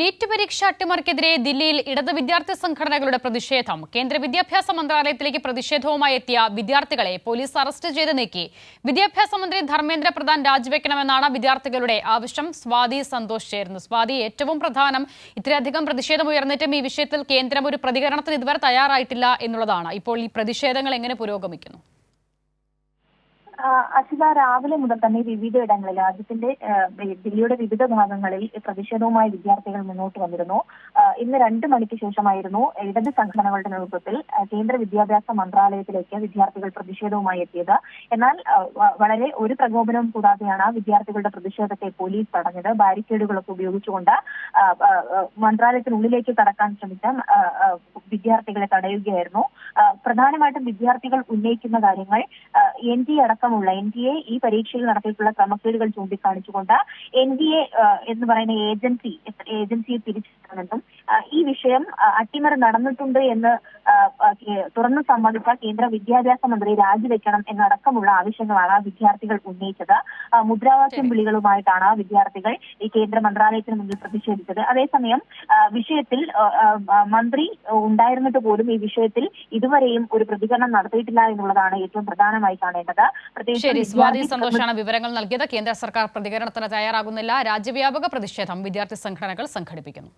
NEET പരീക്ഷ അട്ടിമറിക്കെതിരെ ദില്ലിയിൽ ഇടത് വിദ്യാർത്ഥി സംഘടനകളുടെ പ്രതിഷേധം. കേന്ദ്ര വിദ്യാഭ്യാസ മന്ത്രാലയത്തിലേക്ക് പ്രതിഷേധവുമായി എത്തിയ വിദ്യാർത്ഥികളെ പോലീസ് അറസ്റ്റ് ചെയ്ത് നീക്കി. വിദ്യാഭ്യാസ മന്ത്രി ധർമ്മേന്ദ്ര പ്രധാൻ രാജിവെക്കണമെന്നാണ് വിദ്യാർത്ഥികളുടെ ആവശ്യം. സ്വാതി സന്തോഷ് ചേരുന്നു. സ്വാതി ഏറ്റവും പ്രധാനം ഇത്രയധികം പ്രതിഷേധം ഉയർന്നിട്ടും ഈ വിഷയത്തിൽ കേന്ദ്രം ഒരു പ്രതികരണത്തിന് ഇതുവരെ തയ്യാറായിട്ടില്ല എന്നുള്ളതാണ്. ഇപ്പോൾ ഈ പ്രതിഷേധങ്ങൾ എങ്ങനെ പുരോഗമിക്കുന്നു? ആ, രാവിലെ മുതൽ തന്നെ വിവിധയിടങ്ങളിൽ രാജ്യത്തിന്റെ ആ, ദില്ലിയുടെ വിവിധ ഭാഗങ്ങളിൽ പ്രതിഷേധവുമായി വിദ്യാർത്ഥികൾ മുന്നോട്ട് വന്നിരുന്നു. ഇന്ന് രണ്ട് മണിക്ക് ശേഷമായിരുന്നു ഇടത് സംഘടനകളുടെ നേതൃത്വത്തിൽ കേന്ദ്ര വിദ്യാഭ്യാസ മന്ത്രാലയത്തിലേക്ക് വിദ്യാർത്ഥികൾ പ്രതിഷേധവുമായി എത്തിയത്. എന്നാൽ വളരെ ഒരു പ്രകോപനവും കൂടാതെയാണ് വിദ്യാർത്ഥികളുടെ പ്രതിഷേധത്തെ പോലീസ് തടഞ്ഞത്. ബാരിക്കേഡുകളൊക്കെ ഉപയോഗിച്ചുകൊണ്ട് മന്ത്രാലയത്തിനുള്ളിലേക്ക് കടക്കാൻ ശ്രമിച്ച വിദ്യാർത്ഥികളെ തടയുകയായിരുന്നു. പ്രധാനമായിട്ടും വിദ്യാർത്ഥികൾ ഉന്നയിക്കുന്ന കാര്യങ്ങൾ എൻ ഡി അടക്കമുള്ള എൻ ഡി എ ഈ പരീക്ഷയിൽ നടത്തിയിട്ടുള്ള ക്രമക്കേടുകൾ ചൂണ്ടിക്കാണിച്ചുകൊണ്ട് എൻ ഡി എ എന്ന് പറയുന്ന ഏജൻസി ഏജൻസിയെ പിരിച്ചുവിടണമെന്നും ഈ വിഷയം അട്ടിമറി നടന്നിട്ടുണ്ട് എന്ന് തുറന്നു സമ്മതിച്ച കേന്ദ്ര വിദ്യാഭ്യാസ മന്ത്രി രാജിവെക്കണം എന്നടക്കമുള്ള ആവശ്യങ്ങളാണ് വിദ്യാർത്ഥികൾ ഉന്നയിച്ചത്. മുദ്രാവാക്യം വിളികളുമായിട്ടാണ് വിദ്യാർത്ഥികൾ ഈ കേന്ദ്ര മന്ത്രാലയത്തിന് മുന്നിൽ പ്രതിഷേധിച്ചത്. അതേസമയം വിഷയത്തിൽ മന്ത്രി ഉണ്ടായിരുന്നിട്ട് പോലും ഈ വിഷയത്തിൽ ഇതുവരെയും ഒരു പ്രതികരണം നടത്തിയിട്ടില്ല എന്നുള്ളതാണ് ഏറ്റവും പ്രധാനമായി കാണേണ്ടത്. പ്രത്യേകിച്ച് സന്തോഷാണ് വിവരങ്ങൾ നൽകിയത്. കേന്ദ്ര സർക്കാർ പ്രതികരണത്തിന് തയ്യാറാകുന്നില്ല. രാജ്യവ്യാപക പ്രതിഷേധം വിദ്യാർത്ഥി സംഘടനകൾ സംഘടിപ്പിക്കുന്നു.